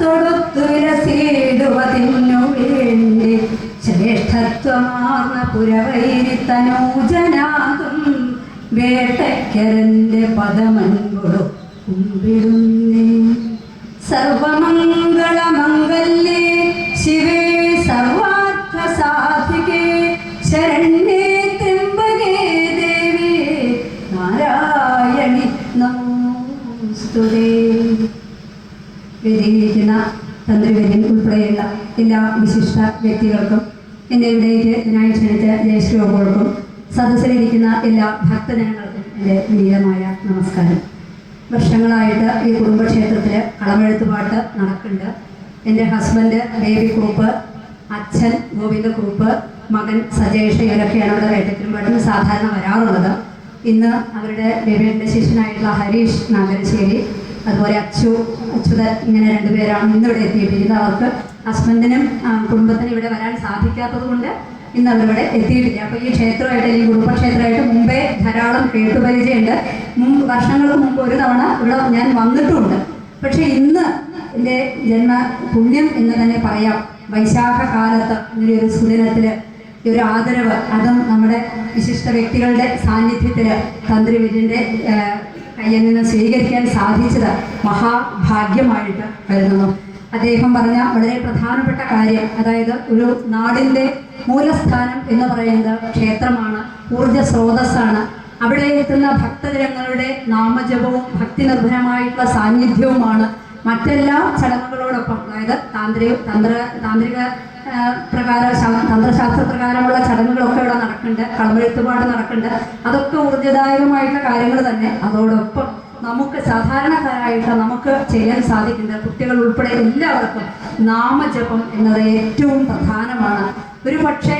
തൊടുത്തു വിലസിടുവതിനു വേണ്ടി ശ്രേഷ്ഠത്വമാർന്ന പുരവൈരി തനൂജനാകും വേട്ടയ്ക്കരന്റെ പദമൻകൊടു കുമ്പിടുന്നേ സർവമംഗളമംഗല്യേ ശിവേ സർവാർത്ഥ സാധികേ ശരണ്യേ ത്രിമ്പകേ ദേവി നാരായണി നമോസ്തുതേ. വേദിയിലിരിക്കുന്ന തന്ത്രിവര്യൻ ഉൾപ്പെടെയുള്ള എല്ലാ വിശിഷ്ട വ്യക്തികൾക്കും എന്റെ ഇവിടേക്ക് ഇതിനായി ക്ഷണിച്ച ജയശ്രീകൾക്കും സദസ്സിലിരിക്കുന്ന എല്ലാ ഭക്തജനങ്ങൾക്കും എന്റെ വിനീതമായ നമസ്കാരം. വർഷങ്ങളായിട്ട് ഈ കുടുംബക്ഷേത്രത്തിൽ കളമെഴുത്തുപാട്ട് നടക്കുന്നുണ്ട്. എന്റെ ഹസ്ബൻഡ് ബേബി കുറുപ്പ് അച്ഛൻ ഗോവിന്ദ കുറുപ്പ് മകൻ സജേഷ് ഇവരൊക്കെയാണ് ഇവിടെ വേട്ടത്തിനും പാട്ടിന് സാധാരണ വരാറുള്ളത്. ഇന്ന് അവരുടെ ബേബിയുടെ ശിഷ്യനായിട്ടുള്ള ഹരീഷ് നാഗരശ്ശേരി അതുപോലെ അച്ചു അച്യുത ഇങ്ങനെ രണ്ടുപേരാണ് ഇന്നിവിടെ എത്തിയിട്ടിരിക്കുന്നത്. അവർക്ക് ഹസ്ബൻഡിനും കുടുംബത്തിനും ഇവിടെ വരാൻ സാധിക്കാത്തത് കൊണ്ട് ഇന്ന് അവരിവിടെ എത്തിയിട്ടില്ല. അപ്പോൾ ഈ ക്ഷേത്രമായിട്ട് ഈ കുടുംബക്ഷേത്രമായിട്ട് മുമ്പേ ധാരാളം കേട്ടുപരിചയമുണ്ട്. മുമ്പ് വർഷങ്ങൾക്ക് മുമ്പ് ഒരു തവണ ഇവിടെ ഞാൻ വന്നിട്ടുമുണ്ട്. പക്ഷേ ഇന്ന് എന്റെ ജന്മ പുണ്യം എന്ന് തന്നെ പറയാം. വൈശാഖ കാലത്ത് ഇങ്ങനെ ഒരു സുദിനത്തിൽ ഈ ഒരു ആദരവ് അതും നമ്മുടെ വിശിഷ്ട വ്യക്തികളുടെ സാന്നിധ്യത്തിൽ തന്ത്രിവര്യന്റെ കയ്യിൽ നിന്ന് സ്വീകരിക്കാൻ സാധിച്ചത് മഹാഭാഗ്യമായിട്ട് കരുതുന്നു. അദ്ദേഹം പറഞ്ഞ വളരെ പ്രധാനപ്പെട്ട കാര്യം അതായത് ഒരു നാടിന്റെ മൂലസ്ഥാനം എന്ന് പറയുന്നത് ക്ഷേത്രമാണ് ഊർജ സ്രോതസ്സാണ് അവിടെ എത്തുന്ന ഭക്തജനങ്ങളുടെ നാമജപവും ഭക്തി നിർഭരമായിട്ടുള്ള സാന്നിധ്യവുമാണ് മറ്റെല്ലാ ചടങ്ങുകളോടൊപ്പം അതായത് താന്ത്രിക തന്ത്ര താന്ത്രിക പ്രകാര തന്ത്രശാസ്ത്ര പ്രകാരമുള്ള ചടങ്ങുകളൊക്കെ ഇവിടെ നടക്കുന്നുണ്ട്. കളമെഴുത്തുപാട് നടക്കുന്നുണ്ട്. അതൊക്കെ ഊർജദായകമായിട്ടുള്ള കാര്യങ്ങൾ തന്നെ. അതോടൊപ്പം നമുക്ക് സാധാരണക്കാരായിട്ട് നമുക്ക് ചെയ്യാൻ സാധിക്കുന്നത് കുട്ടികൾ ഉൾപ്പെടെ എല്ലാവർക്കും നാമജപം എന്നത് ഏറ്റവും പ്രധാനമാണ്. ഒരു പക്ഷേ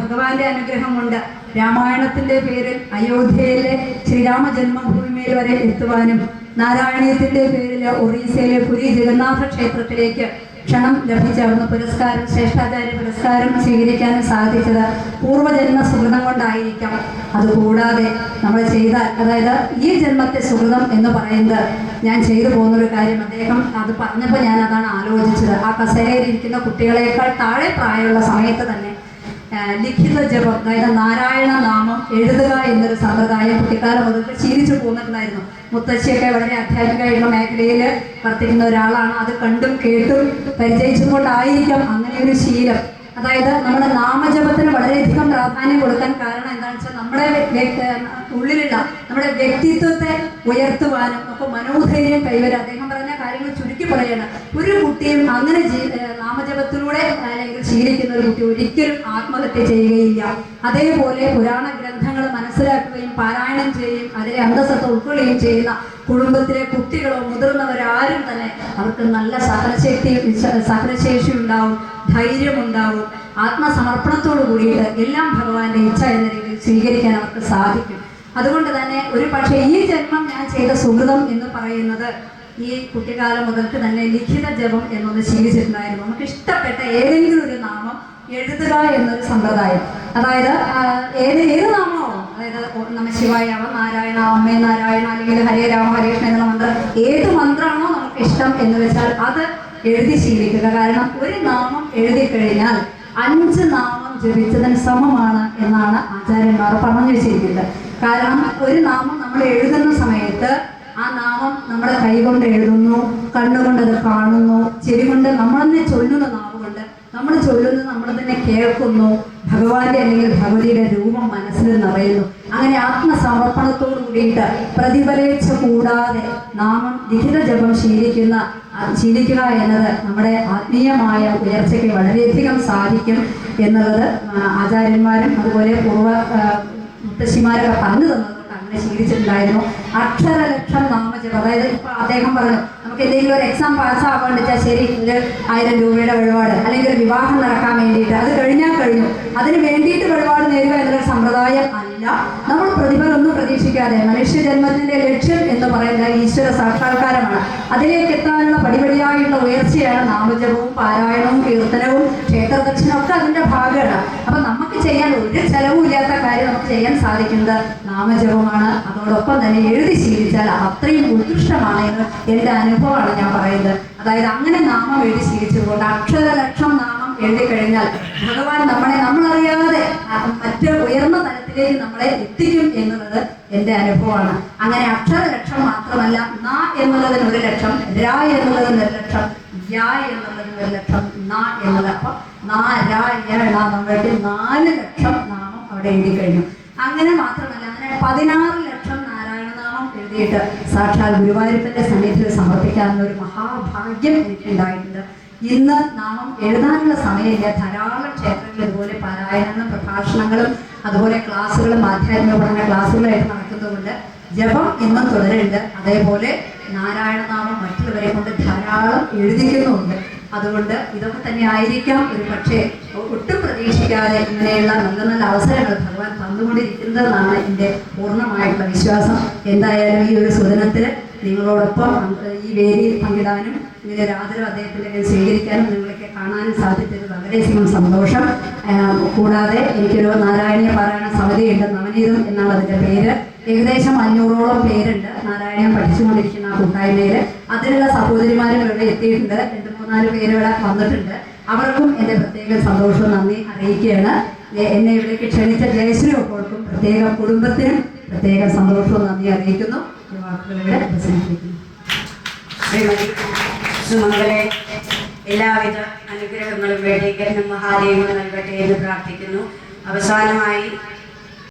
ഭഗവാന്റെ അനുഗ്രഹം കൊണ്ട് രാമായണത്തിന്റെ പേരിൽ അയോധ്യയിലെ ശ്രീരാമ ജന്മഭൂമിയിൽ വരെ എത്തുവാനും നാരായണീയത്തിന്റെ പേരിൽ ഒറീസയിലെ പുരി ജഗന്നാഥ ക്ഷേത്രത്തിലേക്ക് ക്ഷണം ലഭിച്ചവർന്ന് പുരസ്കാരം ശ്രേഷ്ഠാചാര്യ പുരസ്കാരം സ്വീകരിക്കാനും സാധിച്ചത് പൂർവജന്മ സുഹൃതം കൊണ്ടായിരിക്കാം. അതുകൂടാതെ നമ്മൾ ചെയ്ത അതായത് ഈ ജന്മത്തെ സുഹൃതം എന്ന് പറയുന്നത് ഞാൻ ചെയ്തു പോകുന്നൊരു കാര്യം. അദ്ദേഹം അത് പറഞ്ഞപ്പോൾ ഞാൻ അതാണ് ആലോചിച്ചത്. ആ കസേരയിലിരിക്കുന്ന കുട്ടികളെക്കാൾ താഴെ പ്രായമുള്ള സമയത്ത് തന്നെ ലിഖിത ജപം അതായത് നാരായണ നാമം എഴുതുക എന്നൊരു സമ്പ്രദായം കുട്ടിക്കാലം മുതൽ ശീലിച്ചു പോന്നിട്ടുണ്ടായിരുന്നു. മുത്തശ്ശിയൊക്കെ വളരെ ആധ്യാത്മികമായിട്ടുള്ള മേഖലയിൽ വർത്തിക്കുന്ന ഒരാളാണ്. അത് കണ്ടും കേട്ടും പരിചയിച്ചും കൊണ്ടായിരിക്കാം അങ്ങനെ ഒരു ശീലം. അതായത് നമ്മുടെ നാമജപത്തിന് വളരെയധികം പ്രാധാന്യം കൊടുക്കാൻ കാരണം എന്താണെന്ന് വെച്ചാൽ നമ്മുടെ ഉള്ളിലുള്ള നമ്മുടെ വ്യക്തിത്വത്തെ ഉയർത്തുവാനും ഒക്കെ മനോധൈര്യം കൈവരാൻ അദ്ദേഹം പറഞ്ഞ കാര്യങ്ങൾ ചുരുക്കി പറയണം. ഒരു കുട്ടിയും അങ്ങനെ നാമജപത്തിലൂടെ അല്ലെങ്കിൽ ശീലിക്കുന്ന ഒരു കുട്ടി ഒരിക്കലും ആത്മഹത്യ ചെയ്യുകയില്ല. അതേപോലെ പുരാണ ഗ്രന്ഥങ്ങൾ മനസ്സിലാക്കുകയും പാരായണം ചെയ്യുകയും അതിലെ അന്തസ്സത്തെ ഉൾക്കൊള്ളുകയും ചെയ്യുന്ന കുടുംബത്തിലെ കുട്ടികളോ മുതിർന്നവരോ ആരും തന്നെ അവർക്ക് നല്ല സഹനശക്തി സഹനശേഷി ഉണ്ടാവും ധൈര്യമുണ്ടാവും ആത്മസമർപ്പണത്തോടു കൂടിയിട്ട് എല്ലാം ഭഗവാന്റെ ഇച്ഛ എന്ന രീതിയിൽ സ്വീകരിക്കാൻ അവർക്ക് സാധിക്കും. അതുകൊണ്ട് തന്നെ ഒരു പക്ഷേ ഈ ജന്മം ഞാൻ ചെയ്ത സുഹൃതം എന്ന് പറയുന്നത് ഈ കുട്ടിക്കാലം മുതൽക്ക് തന്നെ ലിഖിത ജപം എന്നൊന്ന് ശീലിച്ചിട്ടുണ്ടായിരുന്നു. നമുക്ക് ഇഷ്ടപ്പെട്ട ഏതെങ്കിലും ഒരു നാമം എഴുതുക എന്നൊരു സമ്പ്രദായം. അതായത് ഏത് ഏത് നാമമോ അതായത് നമ്മ നമ ശിവായ അവ നാരായണ അമ്മേ നാരായണ അല്ലെങ്കിൽ ഹരേ രാമ ഹരേഷ്ണ എന്നുള്ള മന്ത്രം. ഏത് മന്ത്രമാണോ നമുക്ക് ഇഷ്ടം എന്ന് വെച്ചാൽ അത് എഴുതി ശീലിക്കുക. കാരണം ഒരു നാമം എഴുതി കഴിഞ്ഞാൽ അഞ്ച് നാമം ജപിച്ചതിന് സമമാണ് എന്നാണ് ആചാര്യന്മാർ പറഞ്ഞു വെച്ചിരിക്കുന്നത്. കാരണം ഒരു നാമം നമ്മൾ എഴുതുന്ന സമയത്ത് ആ നാമം നമ്മുടെ കൈകൊണ്ട് എഴുതുന്നു കണ്ണുകൊണ്ട് അത് കാണുന്നു ചെവി കൊണ്ട് നമ്മൾ തന്നെ ചൊല്ലുന്ന നാവുകൊണ്ട് നമ്മൾ ചൊല്ലുന്നത് നമ്മൾ തന്നെ കേൾക്കുന്നു ഭഗവാന്റെ അല്ലെങ്കിൽ ഭഗവതിയുടെ രൂപം മനസ്സിൽ നിറയുന്നു. അങ്ങനെ ആത്മസമർപ്പണത്തോടു കൂടിയിട്ട് പ്രതിഫലേച്ഛ കൂടാതെ നാമം ലിഖിത ജപം ശീലിക്കുന്ന ശീലിക്കുക എന്നത് നമ്മുടെ ആത്മീയമായ ഉയർച്ചയ്ക്ക് വളരെയധികം സാധിക്കും എന്നുള്ളത് ആചാര്യന്മാരും അതുപോലെ പൂർവ മുത്തശ്ശിമാരൊക്കെ പറഞ്ഞു തന്നത് കൊണ്ട് അങ്ങനെ ശീലിച്ചിട്ടുണ്ടായിരുന്നു. അക്ഷരലക്ഷം നാമജപം. അതായത് ഇപ്പൊ അദ്ദേഹം പറഞ്ഞു നമുക്ക് എന്തെങ്കിലും ഒരു എക്സാം പാസ്സാവാൻ വെച്ചാൽ ശരി ഒരു ആയിരം രൂപയുടെ വഴിപാട് അല്ലെങ്കിൽ ഒരു വിവാഹം നടക്കാൻ വേണ്ടിയിട്ട്. അത് കഴിഞ്ഞാൽ കഴിഞ്ഞു. അതിന് വേണ്ടിയിട്ട് വഴിപാട് നേരുക എന്നൊരു സമ്പ്രദായം അല്ല. നമ്മൾ പ്രതിഫലമൊന്നും പ്രതീക്ഷിക്കാതെ മനുഷ്യജന്മത്തിന്റെ ലക്ഷ്യം എന്ന് പറയുന്നത് ഈശ്വര സാക്ഷാത്കാരമാണ്. അതിലേക്ക് എത്താനുള്ള പടിപടിയായുള്ള ഉയർച്ചയാണ് നാമജപവും പാരായണവും കീർത്തനവും അതിന്റെ ഭാഗമാണ്. അപ്പൊ നമുക്ക് ചെയ്യാൻ ഒരു ചെലവുമില്ലാത്ത കാര്യം നമുക്ക് ചെയ്യാൻ സാധിക്കുന്നത് നാമജപമാണ്. അതോടൊപ്പം തന്നെ എഴുതി ശീലിച്ചാൽ അത് അത്രയും ഉത്കൃഷ്ടമാണ് എന്ന് എന്റെ അനുഭവമാണ് ഞാൻ പറയുന്നത്. അതായത് അങ്ങനെ നാമം എഴുതി ശീലിച്ചുകൊണ്ട് അക്ഷരലക്ഷം നാമം എഴുതി കഴിഞ്ഞാൽ ഭഗവാൻ നമ്മളെ നമ്മളറിയാതെ മറ്റ് ഉയർന്ന തലത്തിലേക്ക് നമ്മളെ എത്തിക്കും എന്നുള്ളത് എന്റെ അനുഭവമാണ്. അങ്ങനെ അക്ഷരലക്ഷം മാത്രമല്ല ന എന്നുള്ളതിന് ഒരു ലക്ഷം ര എന്നുള്ളതിന് ഒരു ലക്ഷം യ എന്നുള്ളതിന് ഒരു ലക്ഷം ന എന്നുള്ളത് അപ്പം നാ ര യ നമ്മൾക്ക് നാല് ലക്ഷം നാമം അവിടെ എഴുതി കഴിഞ്ഞു. അങ്ങനെ മാത്രമല്ല അങ്ങനെ പതിനാറ് ലക്ഷം നാരായണനാമം എഴുതിയിട്ട് സാക്ഷാൽ ഗുരുവായൂരപ്പന്റെ സന്നിധിയിൽ സമർപ്പിക്കാവുന്ന ഒരു മഹാഭാഗ്യം എനിക്കുണ്ടായിട്ടുണ്ട്. ഇന്ന് നാമം എഴുതാനുള്ള സമയമില്ല. ധാരാളം ക്ഷേത്രങ്ങൾ ഇതുപോലെ പാരായണങ്ങളും പ്രഭാഷണങ്ങളും അതുപോലെ ക്ലാസ്സുകളും ആധ്യാത്മിക പഠന ക്ലാസ്സുകളായിട്ട് നടക്കുന്നതുകൊണ്ട് ജപം എന്നും തുടരുന്നുണ്ട് അതേപോലെ നാരായണനാമം മറ്റുള്ളവരെ കൊണ്ട് ധാരാളം എഴുതിക്കുന്നുമുണ്ട് അതുകൊണ്ട് ഇതൊക്കെ തന്നെ ആയിരിക്കാം. ഒരു പക്ഷേ ഒട്ടും പ്രതീക്ഷിക്കാതെ ഇങ്ങനെയുള്ള നല്ല നല്ല അവസരങ്ങൾ ഭഗവാൻ തന്നുകൊണ്ടിരിക്കുന്നതെന്നാണ് എന്റെ പൂർണമായിട്ടുള്ള വിശ്വാസം. എന്തായാലും ഈ ഒരു സുദിനത്തിൽ നിങ്ങളോടൊപ്പം ഈ വേദിയിൽ പങ്കിടാനും ഇങ്ങനെ ഒരു ആദരവ് അദ്ദേഹത്തിന്റെ സ്വീകരിക്കാനും നിങ്ങളൊക്കെ കാണാനും സാധിച്ചത് വളരെയധികം സന്തോഷം. കൂടാതെ എനിക്കൊരു നാരായണീയ പാരായണ സമിതിയുണ്ട് നവനീതം എന്നാണ് അതിന്റെ പേര്. ഏകദേശം അഞ്ഞൂറോളം പേരുണ്ട്. നാരായണ പഠിച്ചുകൊണ്ടിരിക്കുന്ന കൊണ്ടിരിക്കുന്ന കൂട്ടായ്മയിൽ അതിലുള്ള സഹോദരിമാരും ഇവിടെ എത്തിയിട്ടുണ്ട്. രണ്ട് മൂന്നാൽ പേര് ഇവിടെ വന്നിട്ടുണ്ട്. അവർക്കും എന്റെ പ്രത്യേക സന്തോഷവും നന്ദി അറിയിക്കുകയാണ്. എന്നെ ഇവിടേക്ക് ക്ഷണിച്ച ജയശ്രീ ഒപ്പോൾക്കും പ്രത്യേക കുടുംബത്തിനും പ്രത്യേക സന്തോഷവും നന്ദി അറിയിക്കുന്നു. ശ്രീമതി എല്ലാവിധ അനുഗ്രഹങ്ങളും വേണ്ടി മഹാദേവങ്ങൾ നൽകട്ടെ എന്ന് പ്രാർത്ഥിക്കുന്നു. അവസാനമായി